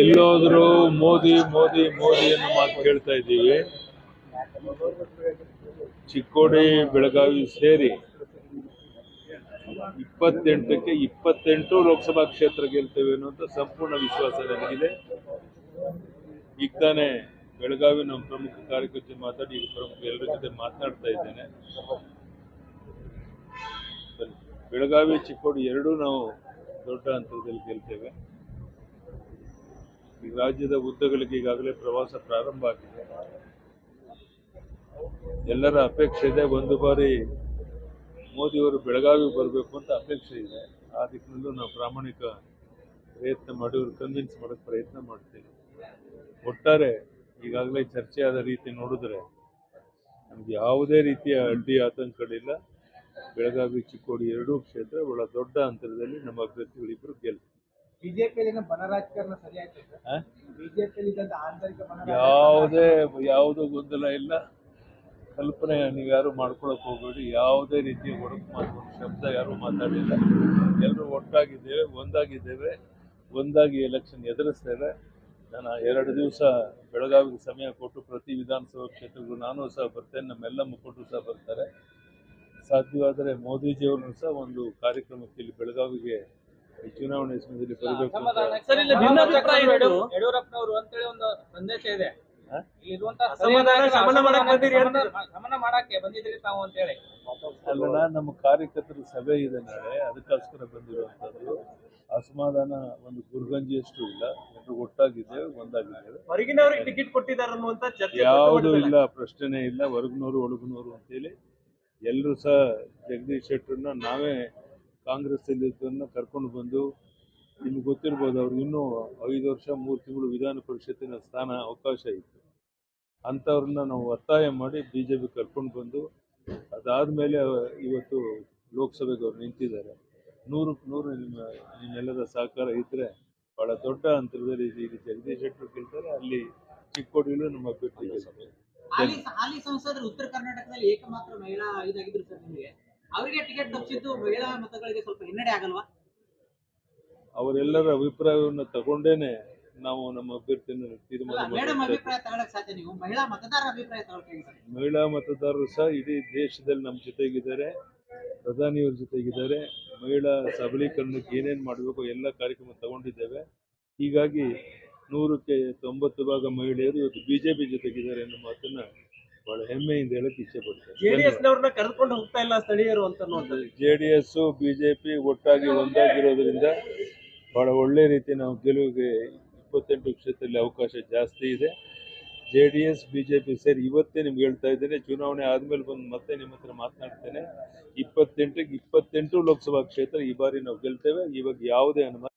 ಎಲ್ಲೋದ್ರು ಮೋದಿ ಮೋದಿ ಮೋದಿ ಅನ್ನೋ ಮಾತು ಕೇಳ್ತಾ ಇದ್ದೀವಿ. ಚಿಕ್ಕೋಡಿ, ಬೆಳಗಾವಿ ಸೇರಿ ಇಪ್ಪತ್ತೆಂಟಕ್ಕೆ ಇಪ್ಪತ್ತೆಂಟು ಲೋಕಸಭಾ ಕ್ಷೇತ್ರ ಗೆಲ್ತೇವೆ ಅನ್ನುವಂಥ ಸಂಪೂರ್ಣ ವಿಶ್ವಾಸ ನನಗಿದೆ. ಈಗ ತಾನೇ ಬೆಳಗಾವಿ ನಮ್ಮ ಪ್ರಮುಖ ಕಾರ್ಯಕರ್ತೆ ಮಾತಾಡಿ, ಈಗ ಪ್ರಮುಖ ಎಲ್ಲರ ಜೊತೆ ಮಾತನಾಡ್ತಾ ಇದ್ದೇನೆ. ಬೆಳಗಾವಿ, ಚಿಕ್ಕೋಡಿ ಎರಡೂ ನಾವು ದೊಡ್ಡ ಹಂತದಲ್ಲಿ ಗೆಲ್ತೇವೆ. ರಾಜ್ಯದ ಉದ್ದಗಳಿಗೆ ಈಗಾಗಲೇ ಪ್ರವಾಸ ಪ್ರಾರಂಭ ಆಗಿದೆ. ಎಲ್ಲರ ಅಪೇಕ್ಷೆ ಇದೆ. ಒಂದು ಬಾರಿ ಮೋದಿಯವರು ಬೆಳಗಾವಿ ಬರಬೇಕು ಅಂತ ಅಪೇಕ್ಷೆ ಇದೆ. ಆ ದಿಕ್ಕಿನಲ್ಲೂ ನಾವು ಪ್ರಾಮಾಣಿಕ ಪ್ರಯತ್ನ ಮಾಡಿ, ಅವರು ಕನ್ವಿನ್ಸ್ ಮಾಡೋಕ್ಕೆ ಪ್ರಯತ್ನ ಮಾಡ್ತೀವಿ. ಒಟ್ಟಾರೆ ಈಗಾಗಲೇ ಚರ್ಚೆಯಾದ ರೀತಿ ನೋಡಿದ್ರೆ ನಮ್ಗೆ ಯಾವುದೇ ರೀತಿಯ ಅಡ್ಡಿ ಆತಂಕಗಳಿಲ್ಲ. ಬೆಳಗಾವಿ ಚಿಕ್ಕೋಡಿ ಎರಡೂ ಕ್ಷೇತ್ರ ಬಹಳ ದೊಡ್ಡ ಅಂತರದಲ್ಲಿ ನಮ್ಮ ಅಭ್ಯರ್ಥಿಗಳಿಬ್ಬರು ಗೆಲ್ತಾರೆ. ಬಿಜೆಪಿಯಲ್ಲಿನ ಬಣ ರಾಜಕಾರಣ ಸರಿ? ಆಯ್ತು ಸರ್ ಬಿಜೆಪಿಯಲ್ಲಿ ಆಂತರಿಕ ಬಣ ಯಾವುದೇ ಯಾವುದೂ ಗೊಂದಲ ಇಲ್ಲ. ಕಲ್ಪನೆ ನೀವು ಯಾರು ಮಾಡ್ಕೊಳಕ್ ಹೋಗಬೇಡಿ. ಯಾವುದೇ ರೀತಿಯ ಒಡಕು ಮಾತು ಶಬ್ದ ಯಾರು ಮಾತಾಡಿಲ್ಲ. ಎಲ್ಲರೂ ಒಟ್ಟಾಗಿದ್ದೇವೆ ಒಂದಾಗಿದ್ದೇವೆ. ಒಂದಾಗಿ ಎಲೆಕ್ಷನ್ ಎದುರಿಸ್ತೇವೆ. ನಾನು ಎರಡು ದಿವಸ ಬೆಳಗಾವಿಗೆ ಸಮಯ ಕೊಟ್ಟು ಪ್ರತಿ ವಿಧಾನಸಭಾ ಕ್ಷೇತ್ರಗಳು ನಾನು ಸಹ ಬರ್ತೇನೆ. ನಮ್ಮೆಲ್ಲ ಮುಖಂಡರು ಸಹ ಬರ್ತಾರೆ. ಸಾಧ್ಯವಾದರೆ ಮೋದಿಜಿಯವ್ರನ್ನು ಸಹ ಒಂದು ಕಾರ್ಯಕ್ರಮಕ್ಕೆ ಇಲ್ಲಿ ಬೆಳಗಾವಿಗೆ ಚುನಾವಣೆ ಸಮಯದಲ್ಲಿ ಯಡಿಯೂರಪ್ಪನವರು ಅಂತೇಳಿ ಒಂದು ಸಂದೇಶ ಇದೆ. ಹಾ? ಅಸಮಾಧಾನ ಶಮನ ಮಾಡಕ್ ಬಂದಿರಿ ಅಂತ. ಶಮನ ಮಾಡಕ್ಕೆ ಬಂದಿದ್ರಿ ತಾವು ಅಂತೇಳಿ. ಅಲ್ಲಲ್ಲ ನಮ್ಮ ಕಾರ್ಯಕರ್ತರ ಸಭೆ ಇದೆ ನಾಳೆ ಅದಕ್ಕೋಸ್ಕರ ಬಂದಿರುವಂತದ್ದು ಅಸಮಾಧಾನ ಒಂದು ಗುರುಗಂಜಿಯಷ್ಟು ಇಲ್ಲ. ಎಲ್ಲರೂ ಒಟ್ಟಾಗಿದೆ ಒಂದಾಗಿದೆ. ಹೊರಗಿನವ್ರಿಗೆ ಟಿಕೆಟ್ ಕೊಟ್ಟಿದ್ದಾರೆ ಅನ್ನುವಂತ ಚರ್ಚೆ ಯಾವುದೂ ಇಲ್ಲ ಪ್ರಶ್ನೆ ಇಲ್ಲ. ಹೊರಗಿನವರು ಒಳಗಿನವರು ಅಂತೇಳಿ ಎಲ್ಲರೂ ಸಹ ಜಗದೀಶ್ ಶೆಟ್ಟರ್ನ ನಾವೇ ಕಾಂಗ್ರೆಸ್ ಇದ್ದನ್ನ ಕರ್ಕೊಂಡು ಬಂದು ನಿಮ್ಗೆ ಗೊತ್ತಿರ್ಬೋದು ಅವ್ರು ಇನ್ನೂ ಐದು ವರ್ಷ, ಮೂರು ತಿಂಗಳು ವಿಧಾನ ಪರಿಷತ್ತಿನ ಸ್ಥಾನ ಅವಕಾಶ ಇತ್ತು. ಅಂಥವ್ರನ್ನ ನಾವು ಒತ್ತಾಯ ಮಾಡಿ ಬಿ ಜೆ ಪಿ ಕರ್ಕೊಂಡು ಬಂದು ಅದಾದಮೇಲೆ ಇವತ್ತು ಲೋಕಸಭೆಗೆ ಅವ್ರು ನಿಂತಿದ್ದಾರೆ. ನೂರಕ್ಕೆ ನೂರು ನಿಮ್ಮ, ನಿಮ್ಮೆಲ್ಲರ ಸಹಕಾರ ಇದ್ದರೆ ಭಾಳ ದೊಡ್ಡ ಅಂತರದಲ್ಲಿ ಈಗ ಜಗದೀಶ್ ಶೆಟ್ಟರು ಕೇಳ್ತಾರೆ ಅಲ್ಲಿ ಚಿಕ್ಕೋಡಿಲು ನಮ್ಮ ಅಭ್ಯರ್ಥಿ ಹಾಲಿ ಸಂಸದರು ಉತ್ತರ ಕರ್ನಾಟಕದಲ್ಲಿ ಏಕಮಾತ್ರ ಮಹಿಳಾ ಇದಾಗಿದ್ರು ಸರ್ ನಿಮಗೆ? ಅವರಿಗೆ ಟಿಕೆಟ್ ತಪ್ಪಿಸಿದ್ದು ಮಹಿಳಾ ಮತಗಳಿಗೆ ಸ್ವಲ್ಪ ಹಿನ್ನಡೆ ಆಗಲ್ವಾ? ಅವರೆಲ್ಲರ ಅಭಿಪ್ರಾಯವನ್ನು ತಗೊಂಡೇನೆ ನಾವು ನಮ್ಮ ಅಭ್ಯರ್ಥಿಯನ್ನು ತೀರ್ಮಾನ ಅಲ್ಲ ಮೇಡಮ್ ಮಾಡಿ ಅಭಿಪ್ರಾಯ ತಗೊಳಕ್ ಸಾಧ್ಯ ನೀವು? ಮಹಿಳಾ ಮತದಾರರ ಅಭಿಪ್ರಾಯ ತಗೊಳ್ತೀವಿ ಸರ್ ಮಹಿಳಾ ಮತದಾರರು ಸಹ ಇಡೀ ದೇಶದಲ್ಲಿ ನಮ್ಮ ಜೊತೆಗಿದ್ದಾರೆ ಪ್ರಧಾನಿಯವ್ರ ಜೊತೆಗಿದ್ದಾರೆ. ಮಹಿಳಾ ಸಬಲೀಕರಣಕ್ಕೆ ಏನೇನು ಮಾಡಬೇಕು ಎಲ್ಲ ಕಾರ್ಯಕ್ರಮ ತಗೊಂಡಿದ್ದೇವೆ. ಹೀಗಾಗಿ ನೂರಕ್ಕೆ ತೊಂಬತ್ತು ಭಾಗ ಮಹಿಳೆಯರು ಇವತ್ತು ಬಿಜೆಪಿ ಜೊತೆಗಿದ್ದಾರೆ ಅನ್ನೋ ಮಾತನ್ನ ಬಹಳ ಹೆಮ್ಮೆಯಿಂದ ಹೇಳಕ್ ಇಚ್ಛೆ ಪಡ್ತಾರೆ ಕರೆದುಕೊಂಡು ಹೋಗ್ತಾ ಇಲ್ಲ ಸ್ಥಳೀಯರು ಅಂತ ಜೆ ಡಿ ಎಸ್ ಬಿಜೆಪಿ ಒಟ್ಟಾಗಿ ಒಂದಾಗಿರೋದ್ರಿಂದ ಬಹಳ ಒಳ್ಳೆ ರೀತಿ ನಾವು ಗೆಲುವಿಗೆ ಇಪ್ಪತ್ತೆಂಟು ಕ್ಷೇತ್ರದಲ್ಲಿ ಅವಕಾಶ ಜಾಸ್ತಿ ಇದೆ. ಜೆ ಡಿ ಎಸ್ ಬಿಜೆಪಿ ಸೇರಿ ಇವತ್ತೇ ನಿಮ್ಗೆ ಹೇಳ್ತಾ ಇದ್ದೇನೆ ಚುನಾವಣೆ ಆದ್ಮೇಲೆ ಬಂದು ಮತ್ತೆ ನಿಮ್ಮ ಹತ್ರ ಮಾತನಾಡ್ತೇನೆ. ಇಪ್ಪತ್ತೆಂಟಕ್ಕೆ ಇಪ್ಪತ್ತೆಂಟು ಲೋಕಸಭಾ ಕ್ಷೇತ್ರ ಈ ಬಾರಿ ನಾವು ಗೆಲ್ತೇವೆ. ಇವಾಗ ಯಾವುದೇ ಅನುಮಾನ